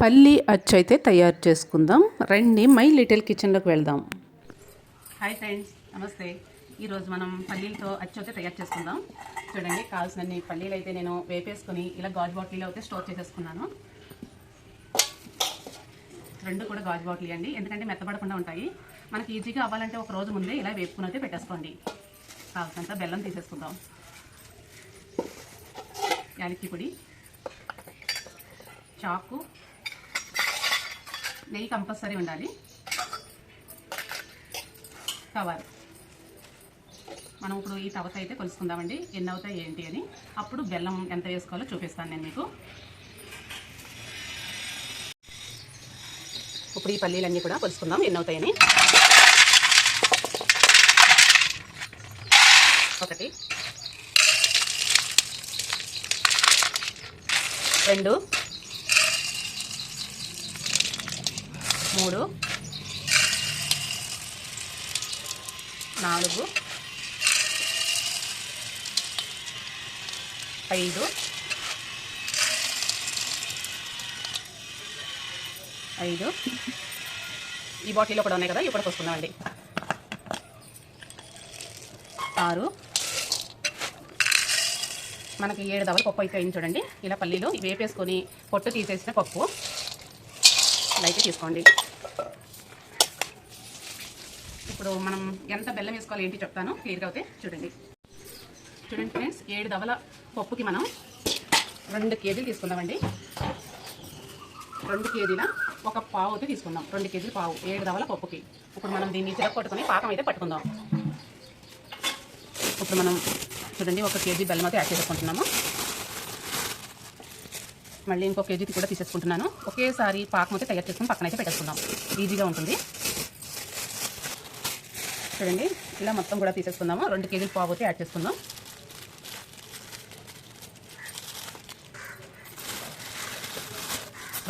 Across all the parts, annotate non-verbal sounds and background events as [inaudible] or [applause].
పల్లి అచ్చు అయితే తయారు చేసుకుందాం. రండి మై లిటిల్ కిచెన్లోకి వెళ్దాం. హాయ్ ఫ్రెండ్స్ నమస్తే. ఈరోజు మనం పల్లీలతో అచ్చు అయితే తయారు చేసుకుందాం. చూడండి కావాల్సినన్ని పల్లీలు అయితే నేను వేపేసుకొని ఇలా గాజు బాటిల్లో అయితే స్టోర్ చేసేసుకున్నాను. రెండు కూడా గాజు బాటిల్ అండి ఎందుకంటే మెత్తబడకుండా ఉంటాయి. మనకి ఈజీగా అవ్వాలంటే ఒక రోజు ముందే ఇలా వేపుకుని అయితే పెట్టేసుకోండి. కావాల్సినంత బెల్లం తీసేసుకుందాం. యాలక్కి పొడి చాకు నెయ్యి కంపల్సరీ ఉండాలి. కవర్ మనం ఇప్పుడు ఈ తవత అయితే కొలుసుకుందామండి. ఎన్ని అవుతాయి ఏంటి అని. అప్పుడు బెల్లం ఎంత వేసుకోవాలో చూపిస్తాను నేను మీకు. ఇప్పుడు ఈ పల్లీలన్నీ కూడా కొలుసుకుందాం. ఎన్ని అవుతాయని ఒకటి. రెండు. మూడు. నాలుగు. ఐదు. ఐదు. ఈ బాటిల్లో కూడా ఉన్నాయి కదా ఇవి కూడా పోసుకుందామండి ఆరు. మనకి ఏడు దవలు పప్పు అయితే అయింది చూడండి. ఇలా పల్లీలు వేపేసుకొని పొట్టు తీసేసిన పప్పు. ఇలా అయితే తీసుకోండి. ఇప్పుడు మనం ఎంత బెల్లం వేసుకోవాలి ఏంటి చెప్తాను. క్లియర్గా అయితే చూడండి. చూడండి ఫ్రెండ్స్ ఏడు దవల పప్పుకి మనం రెండు కేజీలు తీసుకుందామండి. రెండు కేజీల ఒక పావు అయితే తీసుకుందాం. రెండు కేజీలు పావు ఏడు దవల పప్పుకి. ఇప్పుడు మనం దీన్ని చిరగొట్టుకొని పాకం అయితే పట్టుకుందాం. ఇప్పుడు మనం చూడండి ఒక కేజీ బెల్లం అయితే యాడ్ చేసుకుంటున్నాము. మళ్ళీ ఇంకో కేజీ కూడా తీసేసుకుంటున్నాను. ఒకేసారి పాకం అయితే తయారు చేసుకుని పక్కన అయితే పెట్టేసుకుందాం. ఈజీగా ఉంటుంది. చూడండి ఇలా మొత్తం కూడా తీసేసుకుందాము. రెండు కేజీలు పావు అయితే యాడ్ చేసుకుందాం.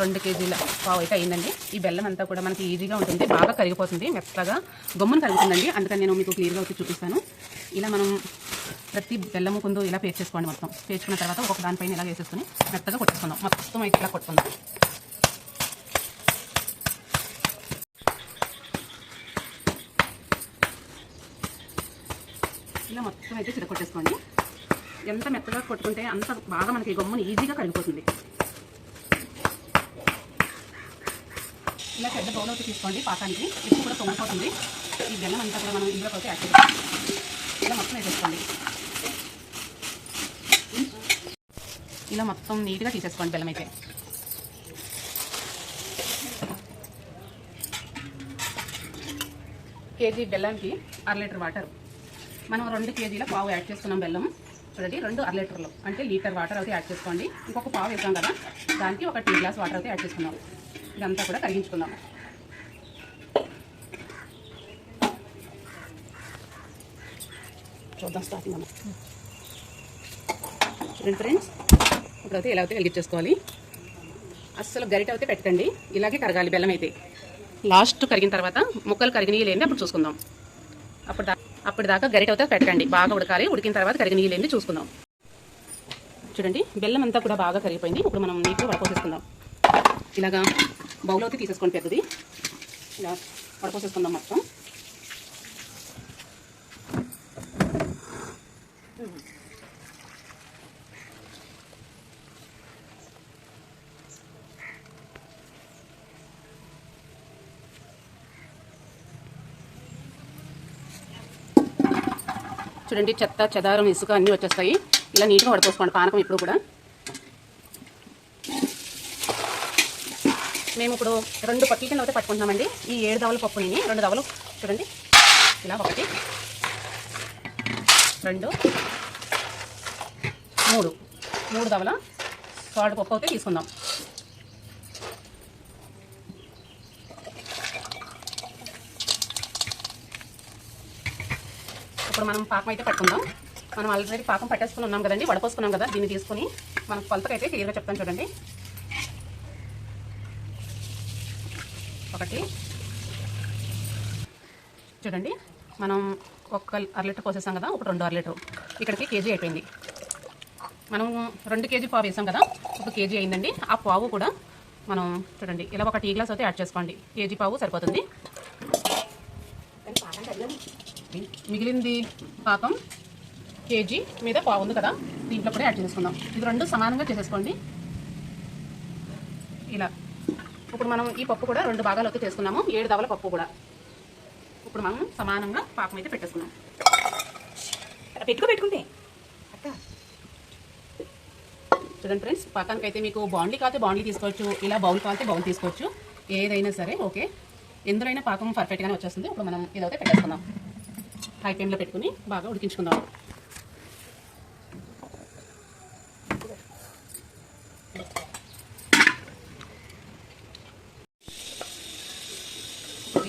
రెండు కేజీల పావు అయితే అయిందండి. ఈ బెల్లం అంతా కూడా మనకి ఈజీగా ఉంటుంది బాగా కరిగిపోతుంది మెత్తగా గమ్మును కలుగుతుందండి అందుకని నేను మీకు క్లియర్గా వచ్చి చూపిస్తాను. ఇలా మనం ప్రతి బెల్లము కుందు ఇలా పేర్చేసుకోండి మొత్తం. పేర్చుకున్న తర్వాత ఒక దానిపైన ఇలా వేసేసుకుని మెత్తగా కొట్టేసుకుందాం. మొత్తం అయితే ఇలా కొట్టుకుందాం. ఇలా మొత్తం అయితే చిరకొట్టేసుకోండి ఎంత మెత్తగా కొట్టుకుంటే అంత బాగా మనకి గమ్మున ఈజీగా కరిగిపోతుంది. ఇలా పెద్ద బౌల్ అయితే తీసుకోండి పాకానికి. ఇప్పుడు కూడా పొంగిపోతుంది ఈ బెల్లం అంతా కూడా మనం ఇందులో ఒకటి యాడ్ చేస్తాం ఇలా మొత్తం వేసేసుకోండి. ఇలా మొత్తం నీట్గా తీసేసుకోండి బెల్లం అయితే. కేజీ బెల్లానికి అర లీటర్ వాటర్. మనం రెండు కేజీల పావు యాడ్ చేసుకున్నాం బెల్లం. చూడండి రెండు అర లీటర్లు. అంటే లీటర్ వాటర్ అయితే యాడ్ చేసుకోండి. ఇంకొక పావు వేసాం కదా దానికి ఒక టీ గ్లాస్ వాటర్ అయితే యాడ్ చేసుకున్నాం ఇదంతా కూడా కరిగించుకుందాం. చూద్దాం స్టార్టింగ్ మనం చూడండి ఫ్రెండ్స్ ఇప్పుడైతే ఇలా అయితే వెలిగించేసుకోవాలి. అస్సలు గరిట అయితే పెట్టండి ఇలాగే కరగాలి బెల్లం అయితే. లాస్ట్ కరిగిన తర్వాత ముక్కలు కరిగినవి లేని అప్పుడు చూసుకుందాం. అప్పుడు దా అప్పుడు దాకా గరిట అయితే పెట్టండి బాగా ఉడకాలి. ఉడికిన తర్వాత కరిగి లేని చూసుకుందాం. చూడండి బెల్లం అంతా కూడా బాగా కరిగిపోయింది. ఇప్పుడు మనం నీటిలో వడపోసేసుకుందాం. ఇలాగా బౌల్ అయితే తీసేసుకోండి పెద్దది. ఇలా వడపోసేసుకుందాం మొత్తం. చూడండి చెత్త చెదారం ఇసుక అన్నీ వచ్చేస్తాయి. ఇలా నీట్గా వడపోసుకోండి పానకం ఇప్పుడు కూడా. మేము ఇప్పుడు రెండు పక్కల కింద అయితే పట్టుకుంటున్నామండి. ఈ ఏడు దవల పప్పుని రెండు దవలు చూడండి. ఇలా ఒకటి రెండు మూడు. మూడు దవల సాల్ట్ పప్పు అయితే తీసుకుందాం. ఇప్పుడు మనం పాకం అయితే పట్టుకుందాం. మనం ఆల్రెడీ పాకం పట్టేసుకుని ఉన్నాం కదండి వడపోసుకున్నాం కదా దీన్ని తీసుకొని మనం కొలతకైతే క్లియర్గా చెప్తాను చూడండి. ఒకటి. చూడండి మనం ఒక్క అర లీటర్ పోసేసాం కదా ఇప్పుడు రెండు అర లీటర్. ఇక్కడికి కేజీ అయిపోయింది. మనం రెండు కేజీ పావు వేసాం కదా ఒక కేజీ అయిందండి. ఆ పావు కూడా మనం చూడండి ఇలా ఒక టీ గ్లాస్ అయితే యాడ్ చేసుకోండి. కేజీ పావు సరిపోతుంది. మిగిలింది పాకం కేజీ మీద పావు ఉంది కదా. దీంట్లో కూడా యాడ్ చేసుకుందాం. ఇది రెండు సమానంగా చేసేసుకోండి. ఇలా. ఇప్పుడు మనం ఈ పప్పు కూడా రెండు భాగాలు అయితే చేసుకున్నాము. ఏడు దవల పప్పు కూడా. ఇప్పుడు మనం సమానంగా పాకం అయితే పెట్టేసుకున్నాం పెట్టుకో పెట్టుకుంటే. చూడండి ఫ్రెండ్స్ పాకానికి అయితే మీకు బాండ్లీ కాతే బాండ్లీ తీసుకోవచ్చు ఇలా బౌల్ కాతే బౌల్ తీసుకోవచ్చు ఏదైనా సరే ఓకే. ఎందులోనైనా పాకం పర్ఫెక్ట్గానే వచ్చేస్తుంది. ఇప్పుడు మనం ఇదైతే పెట్టేసుకుందాం. హై ఫ్లేమ్లో పెట్టుకుని బాగా ఉడికించుకుందాం.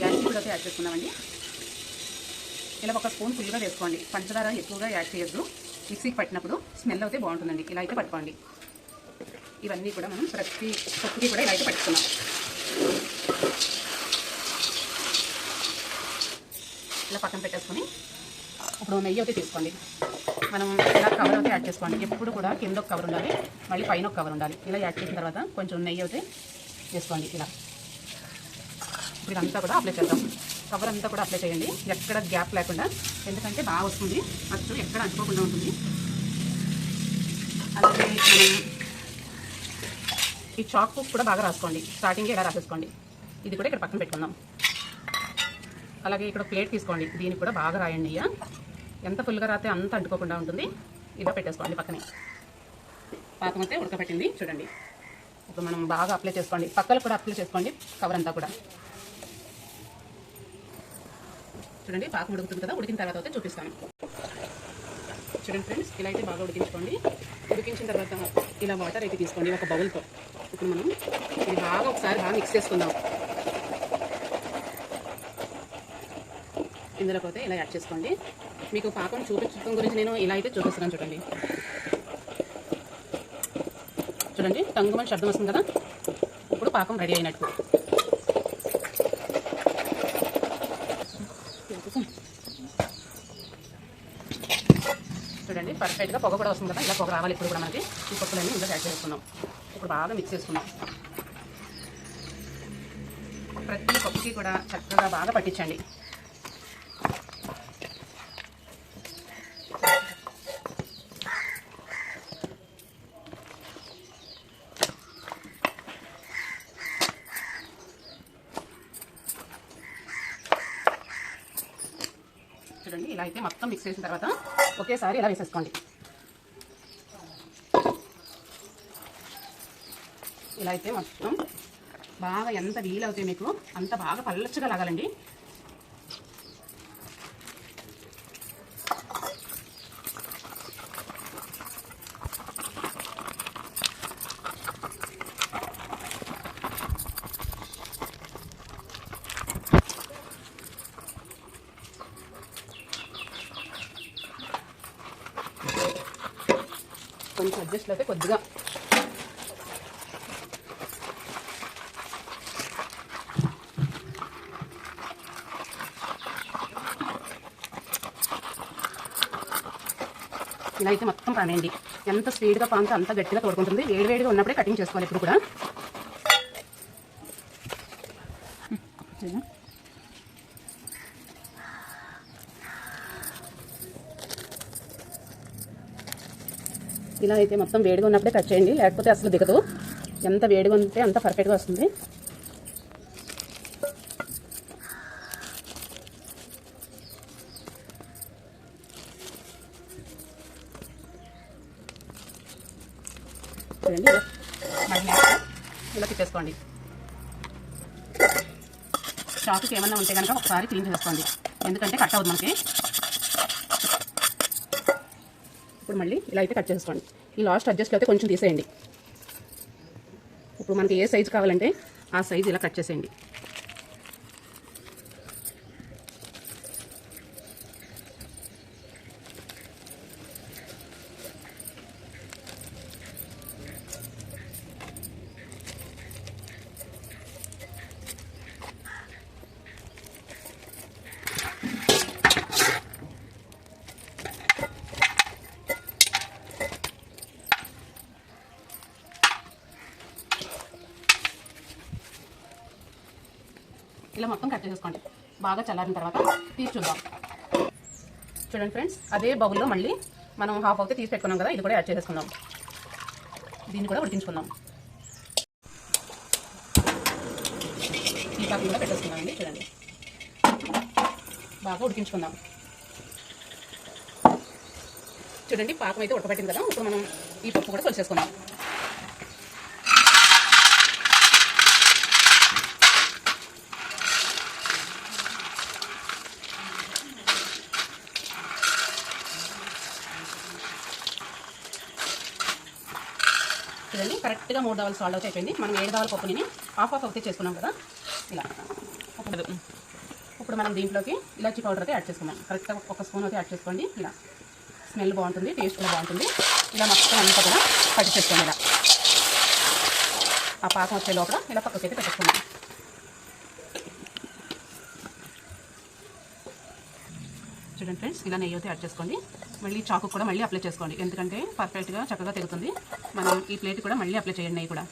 యాలకి కూడా అయితే యాడ్ చేసుకుందామండి. ఇలా ఒక స్పూన్ ఫుల్గా వేసుకోండి. పంచదార ఎక్కువగా యాడ్ చేయొద్దు. మిక్సీకి పట్టినప్పుడు స్మెల్ అయితే బాగుంటుందండి. ఇలా అయితే పట్టుకోండి. ఇవన్నీ కూడా మనం ప్రతి పప్పుకి కూడా ఇలా అయితే పట్టుకున్నాం ఇలా పక్కన పెట్టేసుకొని ఇప్పుడు నెయ్యి అయితే తీసుకోండి. మనం ఇలా కవర్ అయితే యాడ్ చేసుకోండి. ఎప్పుడు కూడా కింద ఒక కవర్ ఉండాలి మళ్ళీ పైన ఒక కవర్ ఉండాలి. ఇలా యాడ్ చేసిన తర్వాత కొంచెం నెయ్యి అయితే చేసుకోండి ఇలా. ఇప్పుడు ఇదంతా కూడా అప్లై చేద్దాం. కవర్ అంతా కూడా అప్లై చేయండి. ఎక్కడ గ్యాప్ లేకుండా. ఎందుకంటే బాగా వస్తుంది. అచ్చు ఎక్కడ అంటుకోకుండా ఉంటుంది. అలాగే ఈ చాక్ కూడా బాగా రాసుకోండి. స్టార్టింగ్ ఇలా రాసేసుకోండి? ఇది కూడా ఇక్కడ పక్కన పెట్టుకుందాం. అలాగే ఇక్కడ ప్లేట్ తీసుకోండి. దీనికి కూడా బాగా రాయండి. అయ్యా ఎంత ఫుల్గా రాస్తే అంత అంటుకోకుండా ఉంటుంది. ఇలా పెట్టేసుకోండి పక్కనే. పాకం అయితే ఉడకబెట్టింది. చూడండి. ఇప్పుడు మనం బాగా అప్లై చేసుకోండి. పక్కలు కూడా అప్లై చేసుకోండి. కవర్ అంతా కూడా. చూడండి పాకం ఉడుకుతుంది కదా. ఉడికిన తర్వాత అయితే చూపిస్తాను. చూడండి ఫ్రెండ్స్ ఇలా అయితే బాగా ఉడికించుకోండి. ఉడికించిన తర్వాత ఇలా వాటర్ అయితే తీసుకోండి ఒక బౌల్తో ఇప్పుడు మనం ఇది బాగా ఒకసారి బాగా మిక్స్ చేసుకుందాం. ఇందులో పోతే ఇలా యాడ్ చేసుకోండి. మీకు పాకం చూపించడం గురించి నేను ఇలా అయితే చూపిస్తున్నాను చూడండి. చూడండి తంగుమని శబ్దం వస్తుంది కదా? ఇప్పుడు పాకం రెడీ అయినట్టు. చూడండి పర్ఫెక్ట్గా పొగ కూడా వస్తుంది కదా? ఇలా పొగ రావాలి ఇప్పుడు కూడా మనకి. ఈ పప్పులన్నీ ఇందులో యాడ్ చేసుకున్నాం. ఇప్పుడు బాగా మిక్స్ చేసుకున్నాం. ప్రతి పప్పుకి కూడా చక్కగా బాగా పట్టించండి. చూడండి. ఇలా అయితే మొత్తం మిక్స్ చేసిన తర్వాత ఒకేసారి ఇలా వేసేసుకోండి. ఇలా అయితే మొత్తం బాగా ఎంత వీలవుతాయి మీకు అంత బాగా పల్లచ్చగా లాగాలండి కొంచెం అడ్జస్ట్ అయితే కొద్దిగా ఇలా అయితే మొత్తం పానేయండి ఎంత స్పీడ్గా పాంతే అంత గట్టిగా తోడుకుంటుంది. వేడివేడిగా ఉన్నప్పుడే కటింగ్ చేసుకోవాలి ఇప్పుడు కూడా. ఇలా అయితే మొత్తం వేడిగా ఉన్నప్పుడే కట్ చేయండి. లేకపోతే అసలు దిగదు. ఎంత వేడిగా ఉంటే అంత పర్ఫెక్ట్గా వస్తుంది. చూడండి ఇలా మళ్ళీ ఇలా తిప్పేసుకోండి షాప్కి ఏమన్నా ఉంటే కనుక ఒకసారి క్లీన్ చేసుకోండి. ఎందుకంటే కట్ అవుతుంది మనకి. ఇప్పుడు మళ్ళీ ఇలా అయితే కట్ చేసుకోండి. ఈ లాస్ట్ అడ్జస్ట్లో అయితే కొంచెం తీసేయండి. ఇప్పుడు మనకి ఏ సైజు కావాలంటే ఆ సైజు ఇలా కట్ చేసేయండి. ఇలా మొత్తం కట్ చేసుకోండి. బాగా చల్లారిన తర్వాత తీసి చూద్దాం. చూడండి ఫ్రెండ్స్ అదే బౌల్లో మళ్ళీ మనం హాఫ్ అవుతే తీసి పెట్టుకున్నాం కదా ఇది కూడా యాడ్ చేసేసుకుందాం. దీన్ని కూడా ఉడికించుకుందాం. ఈ పాకం కూడా పెట్టేసుకుందామండి చూడండి. బాగా ఉడికించుకుందాం. చూడండి పాకం అయితే ఉడకబెట్టింది కదా ఇప్పుడు మనం ఈ పప్పు కూడా కొలిసేసుకుందాం చూడండి కరెక్ట్గా మూడు దవాలు సాల్ట్ అవుతే అయిపోయింది. మనం ఏడు దావాల పప్పుని హాఫ్ హాఫ్ అవుతే చేసుకున్నాం కదా. ఇలా. ఇప్పుడు ఇప్పుడు మనం దీంట్లోకి ఇలాచీ పౌడర్ అయితే యాడ్ చేసుకున్నాం కరెక్ట్గా ఒక స్పూన్ అయితే యాడ్ చేసుకోండి. ఇలా. స్మెల్ బాగుంటుంది టేస్ట్ కూడా బాగుంటుంది. ఇలా మొత్తం అంతా కూడా పట్టించేసుకోండి ఇలా. ఆ పాకం వచ్చే లోపల ఇలా పక్కకైతే పెట్టేసుకున్నాం చూడండి ఫ్రెండ్స్ ఇలా నెయ్యి అయితే యాడ్ చేసుకోండి. మళ్ళీ చాకు కూడా మళ్ళీ అప్లై చేసుకోండి. ఎందుకంటే పర్ఫెక్ట్గా చక్కగా తెగుతుంది మనం ఈ ప్లేట్ కూడా మళ్ళీ అప్లై చేయండి నెయ్యి కూడా.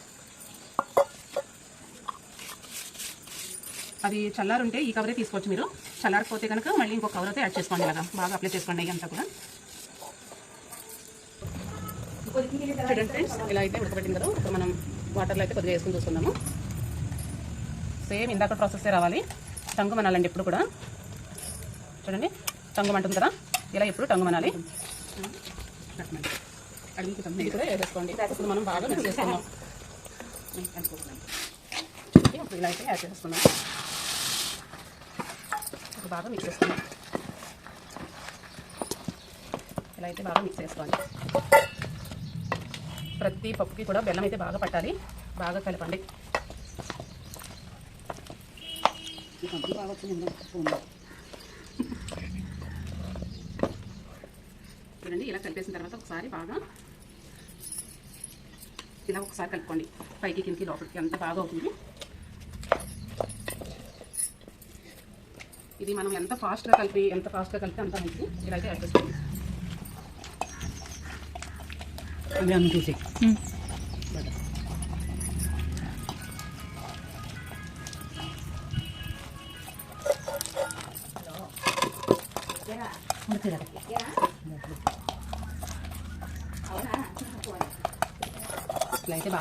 అది చల్లారుంటే ఈ కవరే తీసుకోవచ్చు మీరు. చల్లారకపోతే కనుక మళ్ళీ ఇంకో కవర్ అయితే యాడ్ చేసుకోండి ఇలాగా. బాగా అప్లై చేసుకోండి నెయ్యి అంతా కూడా. చూడండి ఫ్రెండ్స్ ఇలా అయితే ఉడకబెట్టింది కదా ఇప్పుడు మనం వాటర్లో అయితే కొద్దిగా వేసుకుని చూసుకుందాము. సేమ్ ఇందాక ప్రాసెస్ రావాలి. టంగు మనాలండి ఎప్పుడు కూడా. చూడండి. టంగు కదా ఇలా ఎప్పుడు టంగు మనాలి ఇది కూడా వేసేసుకోండి ఇప్పుడు మనం బాగా మిక్స్ చేసుకున్నాం ఇప్పుడు ఇలా అయితే యాడ్ చేసుకున్నాం బాగా మిక్స్ చేసుకున్నాం ఇలా అయితే బాగా మిక్స్ చేసుకోండి ప్రతి పప్పుకి కూడా బెల్లం అయితే బాగా పట్టాలి బాగా కలపండి బాగా చూడండి ఇలా కలిపేసిన తర్వాత ఒకసారి బాగా ఇలా ఒకసారి కలుపుకోండి. పైకి కిందకి లోపలికి అంత బాగా అవుతుంది. ఇది మనం ఎంత ఫాస్ట్గా కలిపి ఎంత ఫాస్ట్గా కలిపి అంత మంచిది. ఇలా అయితే యాడ్ చేసుకోండి ఇట్లా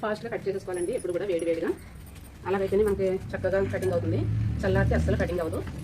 ఫాస్ట్ ఫాస్ట్గా కట్ చేసేసుకోవాలండి ఎప్పుడు కూడా వేడి వేడిగా. అలాగైతేనే మనకి చక్కగా కటింగ్ అవుతుంది. చల్లారితే అస్సలు కటింగ్ అవ్వదు.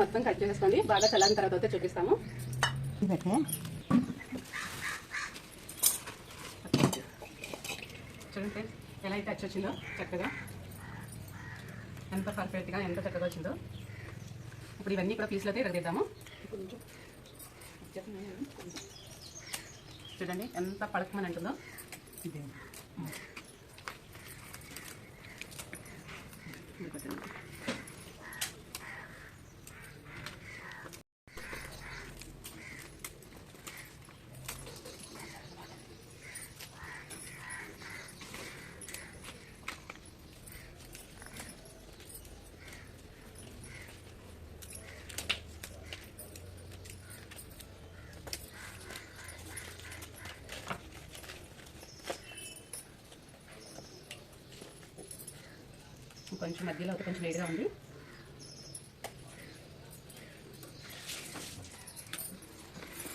మొత్తం కట్ చేసేసుకోండి బాగా చల్లారిన తర్వాత అయితే చూపిస్తాము. చూడండి ఫ్రెండ్స్ ఎలా అయితే అచ్చి వచ్చిందో చక్కగా. ఎంత పర్ఫెక్ట్గా ఎంత చక్కగా వచ్చిందో. ఇప్పుడు ఇవన్నీ కూడా పీసులు అయితే ఎరగదిద్దాము చూడండి ఎంత పడకమని అంటుందో. ఇదే కొంచెం మధ్యలో కొంచెం వేడిగా ఉంది.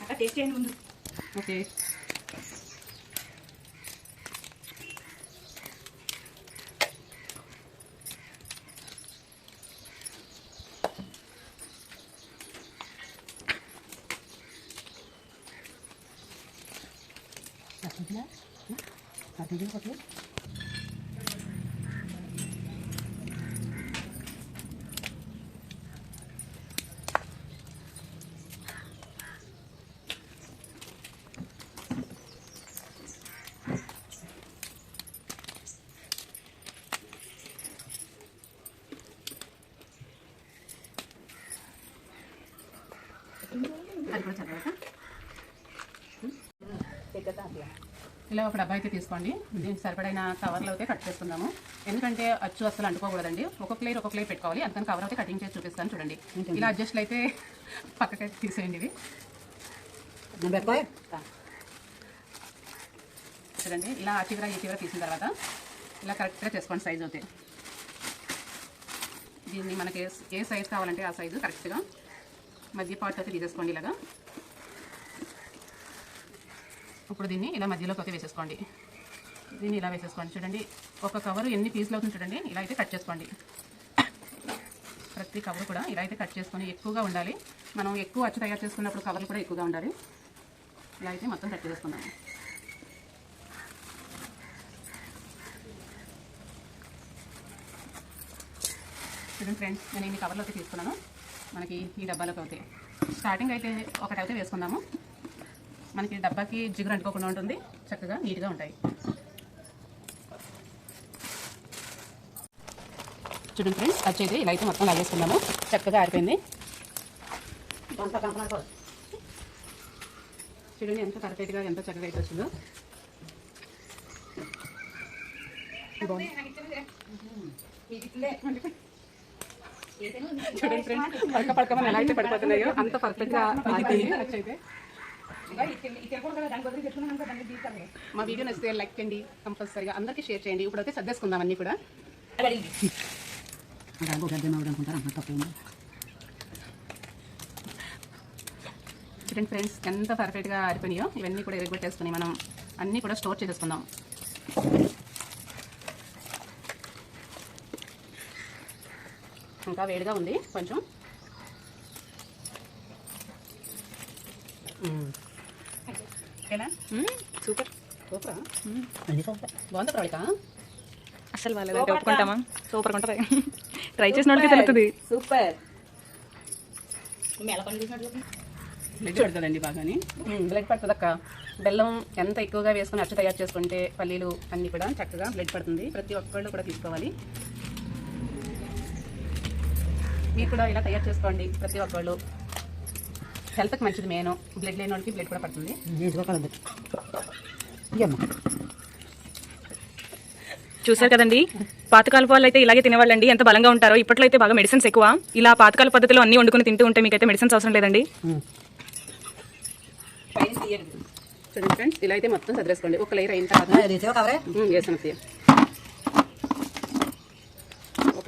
అక్క టేస్ట్ చేయండి ముందు. ఓకే. సర్టించినా సర్టించిన అది కూడా చదవక ఇలా ఒక డబ్బా అయితే తీసుకోండి. దీనికి సరిపడైన కవర్లు అయితే కట్ చేసుకుందాము. ఎందుకంటే అచ్చు అసలు అంటుకోకూడదండి. ఒక్కొక్క లేయర్ ఒక్కొక్క లేయర్ పెట్టుకోవాలి. అందుకని కవర్ అయితే కటింగ్ చేసి చూపిస్తాను చూడండి. ఇలా అడ్జస్ట్లు అయితే [laughs] పక్కకి తీసేయండి ఇవి. చూడండి ఇలా ఆ చివర ఈ చివర తీసిన తర్వాత ఇలా కరెక్ట్గా చేసుకోండి సైజ్ అయితే. దీన్ని మనకి ఏ సైజ్ కావాలంటే ఆ సైజు కరెక్ట్గా మధ్య పార్ట్ అయితే తీసేసుకోండి ఇలాగా. ఇప్పుడు దీన్ని ఇలా మధ్యలోకి అయితే వేసేసుకోండి. దీన్ని ఇలా వేసేసుకోండి. చూడండి ఒక కవర్ ఎన్ని పీసులు అవుతుంది చూడండి ఇలా అయితే కట్ చేసుకోండి. ప్రతి కవర్ కూడా ఇలా అయితే కట్ చేసుకొని ఎక్కువగా ఉండాలి. మనం ఎక్కువ అచ్చు తయారు చేసుకున్నప్పుడు కవర్లు కూడా ఎక్కువగా ఉండాలి. ఇలా అయితే మొత్తం కట్ చేసుకుందాం. చూడండి ఫ్రెండ్స్ నేను ఇన్ని కవర్లు అయితే తీసుకున్నాను. మనకి ఈ డబ్బాలోకి అవుతాయి. స్టార్టింగ్ అయితే ఒకటైతే వేసుకుందాము. మనకి డబ్బాకి జిగురు అంటుకోకుండా ఉంటుంది. చక్కగా నీట్గా ఉంటాయి. చూడండి ఫ్రెండ్స్ వచ్చేది. ఇలా అయితే మొత్తం లాగేసుకుందాము. చక్కగా ఆరిపోయింది. చూడండి ఎంత పర్ఫెక్ట్గా ఎంత చక్కగా అయితే వచ్చిందో. చూడండి ఫ్రెండ్స్ పడక పడకమని ఎలా అయితే పడిపోతున్నాయో? అంత పర్ఫెక్ట్గా ఆగిపోయింది వచ్చైతే మా వీడియో నచ్చితే లైక్ చేయండి కంపల్సరీగా అందరికీ షేర్ చేయండి. ఇప్పుడైతే సర్దేసుకుందాం అన్నీ కూడా. చూడండి ఫ్రెండ్స్ ఎంత పర్ఫెక్ట్గా ఆరిపోయినాయో ఇవన్నీ కూడా ఎరగొట్టేసుకుని మనం అన్నీ కూడా స్టోర్ చేసేసుకుందాం. ఇంకా వేడిగా ఉంది కొంచెం. ఎలా సూపర్. సూపరా? బాగుంది ప్రవళిక అసలు వాళ్ళదంటే ఒప్పుకుంటామా? సూపర్ ఉంటుంది. ట్రై చేసిన వాళ్ళకి తెలుస్తుంది సూపర్. బ్లడ్ పడుతుందండి బాగాని. బ్లడ్ పడుతుంది అక్క బెల్లం ఎంత ఎక్కువగా వేసుకొని అచ్చు తయారు చేసుకుంటే పల్లీలు అన్నీ కూడా చక్కగా బ్లడ్ పడుతుంది. ప్రతి ఒక్కళ్ళు కూడా తీసుకోవాలి. మీరు కూడా ఇలా తయారు చేసుకోండి ప్రతి ఒక్కళ్ళు. హెల్త్కి మంచిది మెయిన్ బ్లడ్ లేని వాళ్ళకి బ్లడ్ కూడా పడుతుంది. చూసారు కదండి? పాతకాలపు వాళ్ళు అయితే ఇలాగే తినేవాళ్ళండి. ఎంత బలంగా ఉంటారో. ఇప్పట్లో అయితే బాగా మెడిసిన్స్ ఎక్కువ. ఇలా పాతకాల పద్ధతిలో అన్ని వండుకొని తింటూ ఉంటే మీకైతే మెడిసిన్స్ అవసరం లేదండి. చూడండి ఫ్రెండ్స్ ఇలా అయితే మొత్తం చదివేసుకోండి ఒక లేయర్ అయిన తర్వాత వేసాను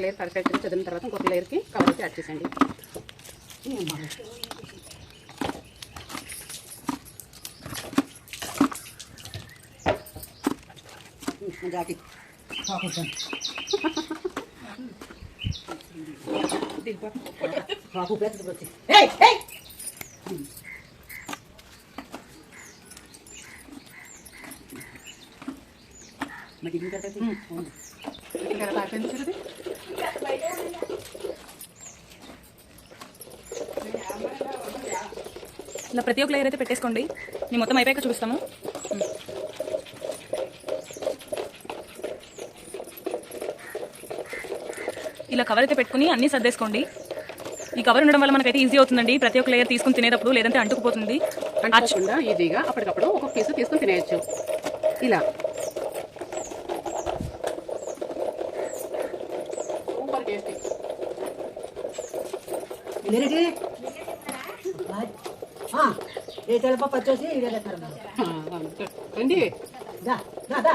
లేయర్ పర్ఫెక్ట్గా చదివిన తర్వాత ఇంకొక లేయర్కి కవర్ అయితే యాడ్ చేసేయండి. మరి ఇంకా ఇలా ప్రతి ఒక్క లేయర్ అయితే పెట్టేసుకోండి. నేను మొత్తం అయిపోయాక చూపిస్తాము ఇలా కవర్ అయితే పెట్టుకుని అన్నీ సర్దేసుకోండి. ఈ కవర్ ఉండడం వల్ల మనకైతే ఈజీ అవుతుందండి. ప్రతి ఒక్క లేయర్ తీసుకుని తినేటప్పుడు లేదంటే అంటుకుపోతుంది. అంటుకోకుండా ఈజీగా అప్పటికప్పుడు ఒక పీసు తీసుకొని తినేయచ్చు. ఇలా. ನಿನಗೆ ಹಾ ಏ ತಳಪ ಪಚ್ಚಸಿ ಇರಲ್ಲ ತರಮ ಬಂದಿ ದಾ ದಾ ದಾ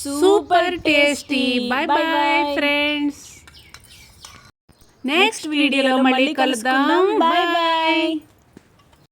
super tasty bye bye friends next video मल्ल कल बाय बाय Bye.